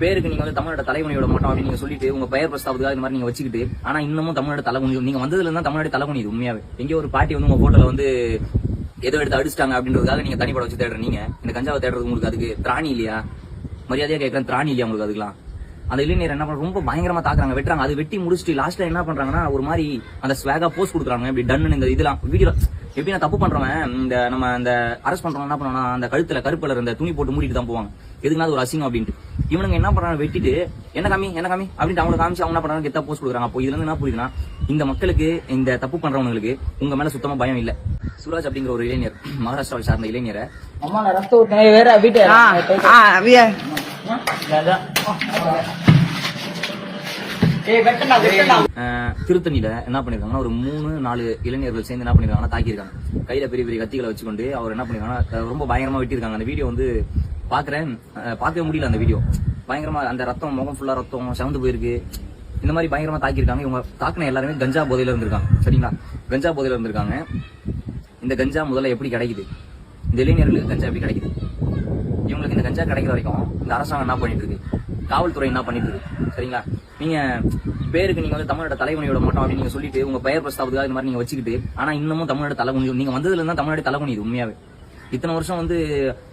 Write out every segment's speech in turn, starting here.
பேருக்கு நீங்க வந்து தமிழோட தலைவணி விட மாட்டோம் அப்படின்னு நீங்க சொல்லிட்டு உங்க பெயர் பிரஸ்தாபத்துக்காக இந்த மாதிரி நீங்க வச்சுக்கிட்டு ஆனா இன்னமும் தமிழோட தலைகுனி நீங்க வந்ததுல இருந்தா தமிழோட தலைகுனிது உண்மையாவே. எங்கேயோ ஒரு பாட்டி வந்து உங்க போட்டோல வந்து ஏதோ எடுத்து அடிச்சிட்டாங்க அப்படின்றதுக்காக நீங்க தனிப்பட வச்சு தேடுறீங்க. இந்த கஞ்சாவை தேடுறது உங்களுக்கு அதுக்கு திராணி இல்லையா? மரியாதையா கேட்கறேன் திராணி இல்லையா உங்களுக்கு அதுக்கெல்லாம்? அந்த இளைஞர் என்ன பண்றாங்க ரொம்ப பயங்கரமா தாக்குறாங்க வெட்டுறாங்க. அது வெட்டி முடிச்சுட்டு லாஸ்ட்ல என்ன பண்றாங்கன்னா ஒரு மாதிரி அந்த ஸ்வேகா போஸ்ட் கொடுக்குறாங்க. இப்படி டன்னு இந்த இதெல்லாம் வீடியோ எப்படி நான் தப்பு பண்றவன்? இந்த நம்ம அந்த அரெஸ்ட் பண்றவங்க என்ன பண்ணுவாங்க அந்த கழுத்துல கருப்புல இருந்த துணி போட்டு மூடிட்டு தான் போவாங்க. எதுக்குன்னா அது ஒரு அசிங்கம் அப்படின்ட்டு. இவனுங்க என்ன பண்றாங்க வெட்டிட்டு என்ன காமி என்ன காமி? அப்படின்ட்டு அவங்க காமிச்சு அவங்க என்ன பண்றாங்க கெத்தா போஸ்ட் கொடுக்குறாங்க. அப்போ இதுல இருந்து என்ன புரியுதுன்னா இந்த மக்களுக்கு இந்த தப்பு பண்றவங்களுக்கு உங்க மேல சுத்தமா பயம் இல்ல. சுராஜ் அப்படிங்கிற ஒரு இளைஞர் மகாராஷ்டிராவை சார்ந்த இளைஞரை. அம்மா நான் ரத்த ஊத்தினேன் வேற வீட்டு திருத்தணியில என்ன பண்ணிருக்காங்கன்னா ஒரு மூணு நாலு இளைஞர்கள் சேர்ந்து என்ன பண்ணிருக்காங்கன்னா தாக்கியிருக்காங்க. கையில பெரிய பெரிய கத்திகளை வச்சுக்கொண்டு அவர் என்ன பண்ணிருக்காங்கன்னா ரொம்ப பயங்கரமா வெட்டியிருக்காங்க. அந்த வீடியோ வந்து பாக்குறேன் பார்க்கவே முடியல அந்த வீடியோ. பயங்கரமா அந்த ரத்தம் முகம் ஃபுல்லா ரத்தம் செவந்து போயிருக்கு. இந்த மாதிரி பயங்கரமா தாக்கியிருக்காங்க. இவங்க தாக்குன எல்லாருமே கஞ்சா போதையில இருந்திருக்காங்க. சரிங்களா? கஞ்சா போதையில இருந்திருக்காங்க. இந்த கஞ்சா முதல்ல எப்படி கிடைக்குது? இந்த இளைஞர்களுக்கு கஞ்சா எப்படி கிடைக்குது? இவங்களுக்கு இந்த கஞ்சா கிடைக்கிற வரைக்கும் இந்த அரசாங்கம் என்ன பண்ணிட்டு இருக்கு? காவல்துறை என்ன பண்ணிட்டு இருக்கு? சரிங்களா? நீங்க பேருக்கு நீங்க வந்து தமிழோட தலைகுனி விட மாட்டோம் அப்படின்னு நீங்க சொல்லிட்டு உங்க பெயர் பிரஸ்தாபத்துக்காக இந்த மாதிரி நீங்க வச்சுக்கிட்டு ஆனா இன்னமும் தமிழோட தலைகுனி நீங்க வந்ததுல இருந்தா தமிழோட தலைகுனி இது உண்மையாவே. இத்தனை வருஷம் வந்து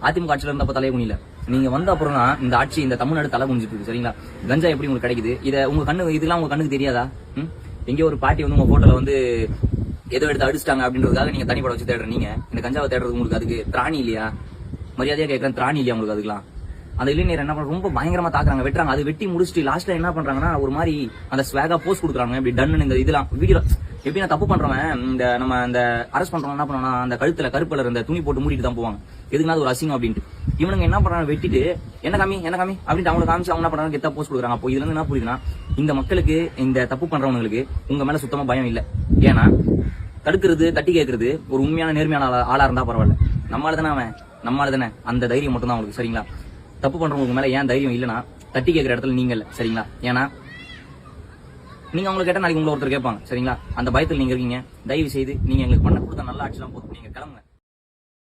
அதிமுக ஆட்சியில இருந்தப்ப தலைகுனில நீங்க வந்த அப்புறம் தான் இந்த ஆட்சி இந்த தமிழ்நாடு தலை குனிஞ்சிட்டு இருக்கு சரிங்களா? கஞ்சா எப்படி உங்களுக்கு கிடைக்குது? இதை உங்க கண்ணு இதெல்லாம் உங்க கண்ணுக்கு தெரியாதா? ம்? எங்கேயோ ஒரு பாட்டி வந்து உங்க போட்டோல வந்து எதோ எடுத்து அடிச்சிட்டாங்க அப்படின்றதுக்காக நீங்க தனிப்பட வச்சு தேடுறீங்க இந்த கஞ்சாவை தேடுறது உங்களுக்கு அதுக்கு திராணி இல்லையா? மரியாதையா கேட்கறேன் திராணி இல்லையா உங்களுக்கு அதுக்கெல்லாம்? அந்த இளைஞர் என்ன பண்றாங்க? ரொம்ப பயங்கரமா தாக்குறாங்க வெட்டுறாங்க. அது வெட்டி முடிச்சுட்டு லாஸ்ட்ல என்ன பண்றாங்கன்னா ஒரு மாதிரி அந்த ஸ்வேகா போஸ்ட் கொடுக்குறாங்க. இப்படி டன்னு இந்த இதெல்லாம் வீடியோ எப்படி நான் தப்பு பண்றவன் இந்த நம்ம அந்த அரெஸ்ட் பண்றோம் என்ன பண்ணுவாங்க அந்த கழுத்துல கருப்புல இருந்த துணி போட்டு மூடிட்டு தான் போவாங்க. எதுக்குன்னா அது ஒரு அசிங்கம் அப்படின்ட்டு. இவனுங்க என்ன பண்றாங்க? வெட்டிட்டு என்ன காமி? என்ன காமி? அப்படின்ட்டு அவங்க காமிச்சு அவங்க என்ன பண்றாங்க? கெத்தா போஸ்ட் கொடுக்குறாங்க. அப்போ இதுல இருந்து என்ன புரியுதுன்னா இந்த மக்களுக்கு இந்த தப்பு பண்றவங்களுக்கு உங்க மேல சுத்தமா பயம் இல்ல. ஏன்னா தடுக்கிறது தட்டி கேட்கறது ஒரு உண்மையான நேர்மையான ஆளா- இருந்தா பரவாயில்ல. நம்மளால தானே அவன்? நம்மளால தானே? அந்த தைரியம் மட்டும் தான் அவங்களுக்கு சரிங்களா? தப்பு பண்றவங்களுக்கு மேல ஏன் தைரியம் இல்லைன்னா தட்டி கேட்கிற இடத்துல நீங்க இல்ல சரிங்களா? ஏன்னா நீங்க அவங்களை கேட்டா நாளைக்கு உங்களை ஒருத்தர் கேட்பாங்க சரிங்களா? அந்த பயத்தில் நீங்க இருக்கீங்க தயவு செய்து நீங்க எங்களுக்கு பண்ண கொடுத்த நல்ல ஆட்சி தான் போதும். நீங்க கிளம்புங்க.